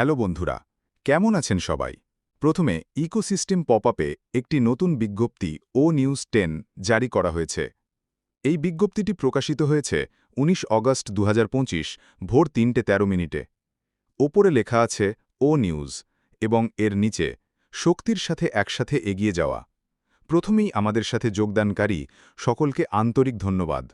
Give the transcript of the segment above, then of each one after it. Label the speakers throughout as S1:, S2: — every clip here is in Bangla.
S1: হ্যালো বন্ধুরা, কেমন আছেন সবাই? প্রথমে ইকোসিস্টেম পপ আপে একটি নতুন বিজ্ঞপ্তি ও নিউজ টেন জারি করা হয়েছে। এই বিজ্ঞপ্তিটি প্রকাশিত হয়েছে ১৯ অগস্ট দু হাজার পঁচিশ, ভোর তিনটে ১৩ মিনিটে। ওপরে লেখা আছে, ও নিউজ এবং এর নিচে, শক্তির সাথে একসাথে এগিয়ে যাওয়া প্রথমেই আমাদের সাথে যোগদানকারী সকলকে আন্তরিক ধন্যবাদ।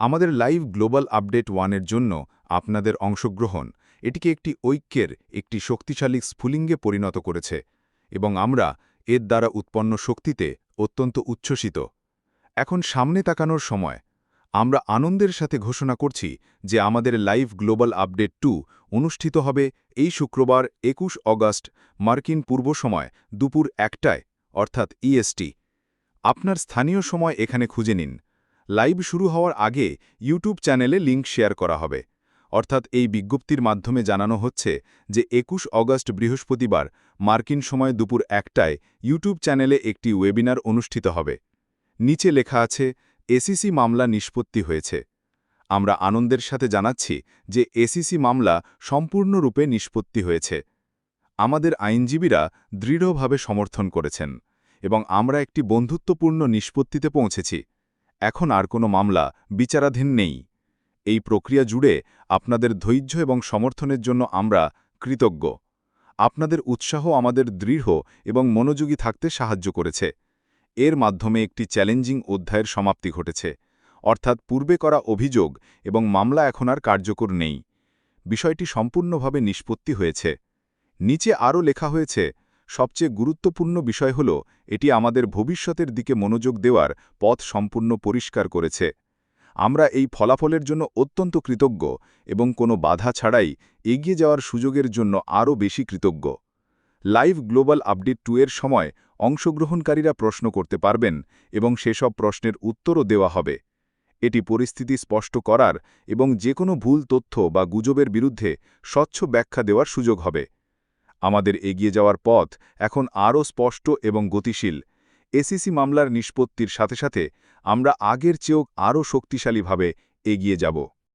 S1: আমাদের লাইভ গ্লোবাল আপডেট ওয়ানের জন্য আপনাদের অংশগ্রহণ এটিকে একটি ঐক্যের, একটি শক্তিশালী স্ফুলিঙ্গে পরিণত করেছে এবং আমরা এর দ্বারা উৎপন্ন শক্তিতে অত্যন্ত উচ্ছ্বসিত। এখন সামনে তাকানোর সময়, আমরা আনন্দের সাথে ঘোষণা করছি যে আমাদের লাইভ গ্লোবাল আপডেট টু অনুষ্ঠিত হবে এই শুক্রবার একুশ অগাস্ট মার্কিন পূর্ব সময় দুপুর একটায়, অর্থাৎ ইএসটি আপনার স্থানীয় সময় এখানে খুঁজে নিন। লাইভ শুরু হওয়ার আগে ইউটিউব চ্যানেলে লিঙ্ক শেয়ার করা হবে। অর্থাৎ এই বিজ্ঞপ্তির মাধ্যমে জানানো হচ্ছে যে একুশ অগস্ট বৃহস্পতিবার মার্কিন সময় দুপুর একটায় ইউটিউব চ্যানেলে একটি ওয়েবিনার অনুষ্ঠিত হবে। নিচে লেখা আছে, এসিসি মামলা নিষ্পত্তি হয়েছে। আমরা আনন্দের সাথে জানাচ্ছি যে এসিসি মামলা সম্পূর্ণরূপে নিষ্পত্তি হয়েছে। আমাদের আইনজীবীরা দৃঢ়ভাবে সমর্থন করেছেন এবং আমরা একটি বন্ধুত্বপূর্ণ নিষ্পত্তিতে পৌঁছেছি। এখন আর কোনো মামলা বিচারাধীন নেই। এই প্রক্রিয়া জুড়ে আপনাদের ধৈর্য এবং সমর্থনের জন্য আমরা কৃতজ্ঞ। আপনাদের উৎসাহ আমাদের দৃঢ় এবং মনোযোগী থাকতে সাহায্য করেছে। এর মাধ্যমে একটি চ্যালেঞ্জিং অধ্যায়ের সমাপ্তি ঘটেছে। অর্থাৎ পূর্বে করা অভিযোগ এবং মামলা এখন আর কার্যকর নেই। বিষয়টি সম্পূর্ণভাবে নিষ্পত্তি হয়েছে। নিচে আরও লেখা হয়েছে, সবচেয়ে গুরুত্বপূর্ণ বিষয় হল, এটি আমাদের ভবিষ্যতের দিকে মনোযোগ দেওয়ার পথ সম্পূর্ণ পরিষ্কার করেছে। আমরা এই ফলাফলের জন্য অত্যন্ত কৃতজ্ঞ এবং কোনো বাধা ছাড়াই এগিয়ে যাওয়ার সুযোগের জন্য আরও বেশি কৃতজ্ঞ। লাইভ গ্লোবাল আপডেট টু এর সময় অংশগ্রহণকারীরা প্রশ্ন করতে পারবেন এবং সেসব প্রশ্নের উত্তরও দেওয়া হবে। এটি পরিস্থিতি স্পষ্ট করার এবং যে কোনো ভুল তথ্য বা গুজবের বিরুদ্ধে স্বচ্ছ ব্যাখ্যা দেওয়ার সুযোগ হবে। আমাদের এগিয়ে যাওয়ার পথ এখন আরও স্পষ্ট এবং গতিশীল এসিসি মামলার নিষ্পত্তির সাথে সাথে আমরা আগের চেয়েও আরও শক্তিশালীভাবে এগিয়ে যাব।